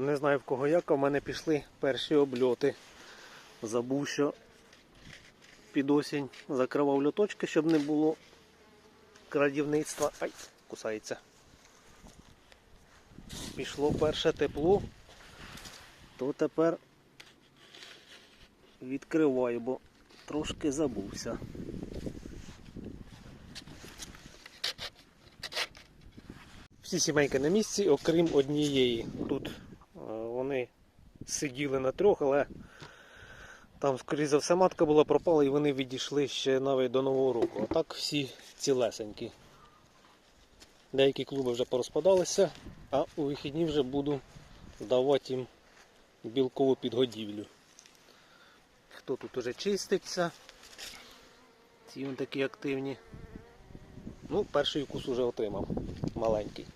Не знаю в кого як, а в мене пішли перші обльоти. Забув, що під осінь закривав льоточки, щоб не було крадівництва. Ай, кусається. Пішло перше тепло, то тепер відкриваю, бо трошки забувся. Всі сімейки на місці, окрім однієї. Тут сиділи на трьох, але там, скоріше за все, матка була пропала і вони відійшли ще навіть до Нового року. А так всі цілесенькі. Деякі клуби вже порозпадалися, а у вихідні вже буду давати їм білкову підгодівлю. Хто тут уже чиститься? Ці вони такі активні. Ну, перший укус уже отримав. Маленький.